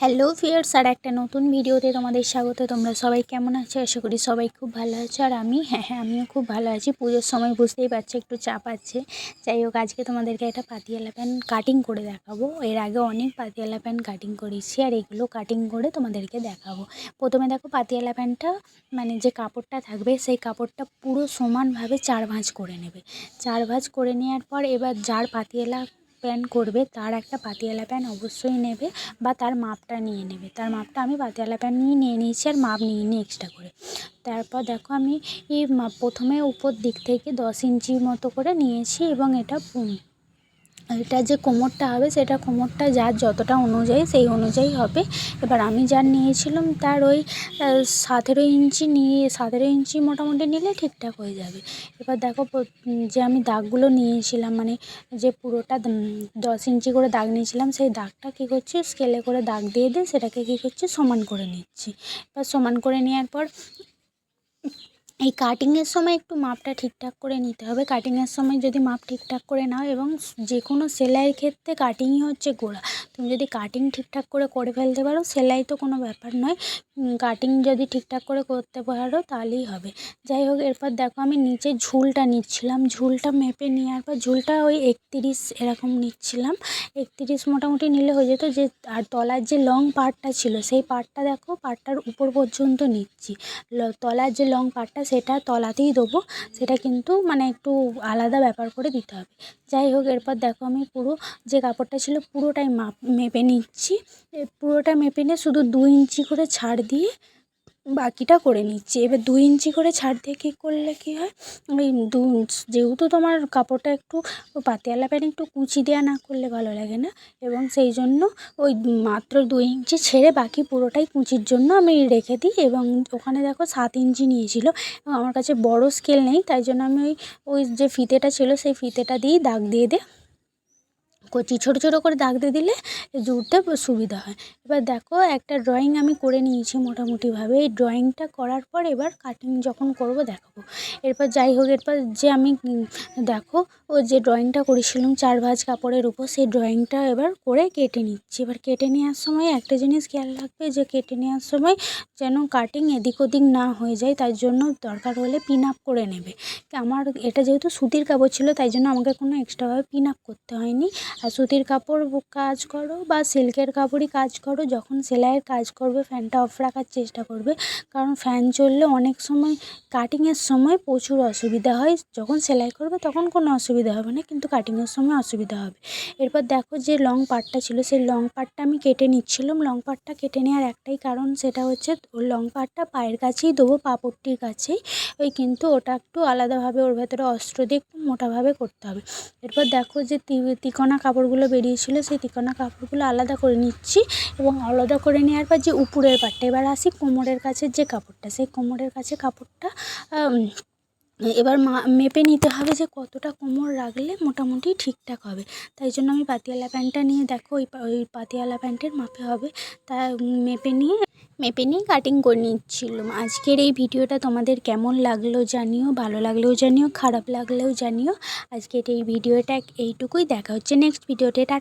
Hello fierce আর একটা নতুন ভিডিওতে তোমাদের স্বাগত। তোমরা সবাই কেমন আছো? আশা করি সবাই খুব ভালো আছো। আর আমি হ্যাঁ হ্যাঁ আমিও খুব ভালো আছি। পুজোর সময় বুঝতেই পারছ, একটু চাপ আছে। যাই হোক, আজকে তোমাদেরকে একটা পাতিয়ালা প্যান কাটিং করে দেখাবো। এর আগে অনেক পাতিয়ালা প্যান কাটিং করেছি, আর এগুলো কাটিং করে তোমাদেরকে দেখাবো। প্রথমে দেখো পাতিয়ালা প্যানটা মানে যে কাপড়টা থাকবে, সেই কাপড়টা পুরো সমানভাবে চার ভাঁজ করে নেবে। চার ভাঁজ করে নেওয়ার পর এবার যার পাতিয়ালা প্যান করবে, তার একটা পাতিয়ালা প্যান অবশ্যই নেবে বা তার মাপটা নিয়ে নেবে। তার মাপটা আমি পাতিয়ালা প্যান নিয়ে নিয়ে নিয়েছি আর মাপ নিয়ে নিই এক্সট্রা করে। তারপর দেখো আমি প্রথমে উপর দিক থেকে দশ ইঞ্চি মতো করে নিয়েছি এবং এটা এটা যে কোমরটা হবে, সেটা কোমরটা যার যতটা অনুযায়ী, সেই অনুযায়ী হবে। এবার আমি যার নিয়েছিলাম, তার ওই সতেরো ইঞ্চি নিয়ে, সতেরো ইঞ্চি মোটামুটি নিলে ঠিকঠাক হয়ে যাবে। এবার দেখো যে আমি দাগগুলো নিয়েছিলাম মানে যে পুরোটা দশ ইঞ্চি করে দাগ নিয়েছিলাম, সেই দাগটা কী করছি, স্কেলে করে দাগ দিয়ে দিয়ে সেটাকে কী করছি, সমান করে নিচ্ছি। এবার সমান করে নেওয়ার পর এই কাটিংয়ের সময় একটু মাপটা ঠিকঠাক করে নিতে হবে। কাটিংয়ের সময় যদি মাপ ঠিকঠাক করে নাও এবং যে কোনো সেলাইয়ের ক্ষেত্রে কাটিংই হচ্ছে গোড়া। তুমি যদি কাটিং ঠিকঠাক করে করে ফেলতে পারো, সেলাই তো কোনো ব্যাপার নয়। কাটিং যদি ঠিকঠাক করে করতে পারো তাহলেই হবে। যাই হোক, এরপর দেখো আমি নিচে ঝুলটা নিচ্ছিলাম। ঝুলটা মেপে নেওয়ার পর ঝুলটা ওই একতিরিশ এরকম নিচ্ছিলাম। একতিরিশ মোটামুটি নিলে হয়ে যেত যে, আর তলার যে লং পার্টটা ছিল, সেই পার্টটা দেখো পার্টটার উপর পর্যন্ত নিচ্ছি। তলার যে লং পার্টটা সেটা তলাতেই দেবো। সেটা কিন্তু মানে একটু আলাদা ব্যাপার করে দিতে হবে। যাই হোক, এরপর দেখো আমি পুরো যে কাপড়টা ছিল পুরোটাই মাপ, মেপে নিচ্ছি। পুরোটা মেপে নিয়ে শুধু দু ইঞ্চি করে ছাড় দিয়ে বাকিটা করে নিচ্ছি। এবার দু ইঞ্চি করে ছাড় দিয়ে কী করলে কী হয়? ওই দু যেহেতু তোমার কাপড়টা একটু পাতিয়ালা প্যান্ট একটু কুচি দেওয়া না করলে ভালো লাগে না, এবং সেই জন্য ওই মাত্র দু ইঞ্চি ছেড়ে বাকি পুরোটাই কুচির জন্য আমি রেখে দিই, এবং ওখানে দেখো সাত ইঞ্চি নিয়েছিল। এবং আমার কাছে বড় স্কেল নেই, তাই জন্য আমি ওই ওই যে ফিতেটা ছিল, সেই ফিতেটা দিয়েই দাগ দিয়ে দিয়ে কচি, ছোটো ছোটো করে দাগ দিয়ে দিলে জুড়তে সুবিধা হয়। এবার দেখো একটা ড্রয়িং আমি করে নিয়েছি মোটামুটিভাবে। এই ড্রয়িংটা করার পর এবার কাটিং যখন করব দেখাবো। এরপর যাই হোক, এরপর যে আমি দেখো ও যে ড্রয়িংটা করেছিলাম চার ভাঁজ কাপড়ের উপর, সেই ড্রয়িংটা এবার করে কেটে নিচ্ছি। এবার কেটে নেওয়ার সময় একটা জিনিস খেয়াল রাখবে যে কেটে নেওয়ার সময় যেন কাটিং এদিক ওদিক না হয়ে যায় তার জন্য দরকার হলে পিন আপ করে নেবে। আমার এটা যেহেতু সুতির কাপড় ছিল, তাই জন্য আমাকে কোনো এক্সট্রাভাবে পিন আপ করতে হয়নি। আর সুতির কাপড় কাজ করো বা সিল্কের কাপড়ই কাজ করো, যখন সেলাইয়ের কাজ করবে, ফ্যানটা অফ রাখার চেষ্টা করবে। কারণ ফ্যান চললে অনেক সময় কাটিংয়ের সময় প্রচুর অসুবিধা হয়। যখন সেলাই করবে তখন কোনো অসুবিধা হবে না, কিন্তু কাটিংয়ের সময় অসুবিধা হবে। এরপর দেখো যে লং পার্টটা ছিল, সেই লং পার্টটা আমি কেটে নিচ্ছিলাম। লং পার্টটা কেটে নেওয়ার একটাই কারণ সেটা হচ্ছে লং পার্টটা পায়ের কাছেই দেবো, পাপড়টির কাছেই। ওই কিন্তু ওটা একটু আলাদাভাবে ওর ভেতরে অস্ত্র দিয়ে একটু মোটাভাবে করতে হবে। এরপর দেখো যে তিকোনা কাপড়গুলো বেরিয়েছিল, সেই তিকোনা কাপড়গুলো আলাদা করে নিচ্ছি এবং আলাদা করে নেওয়ার পর যে উপরের পাটটা, এবার আসি কোমরের কাছে যে কাপড়টা, সেই কোমরের কাছে কাপড়টা এবার মা, মেপে নিতে হবে যে কতটা কোমর রাখলে মোটামুটি ঠিকঠাক হবে। তাই জন্য আমি পাতিয়ালা প্যান্টটা নিয়ে দেখো, ওই ওই পাতিয়ালা প্যান্টের মাপে হবে। তা মেপে নিয়ে মেপে নিয়ে কাটিং করে নিচ্ছিলাম। আজকের এই ভিডিওটা তোমাদের কেমন লাগল জানিও, ভালো লাগলেও জানিও, খারাপ লাগলেও জানিও। আজকের এই ভিডিওটা এইটুকুই, দেখা হচ্ছে নেক্সট ভিডিওতে টা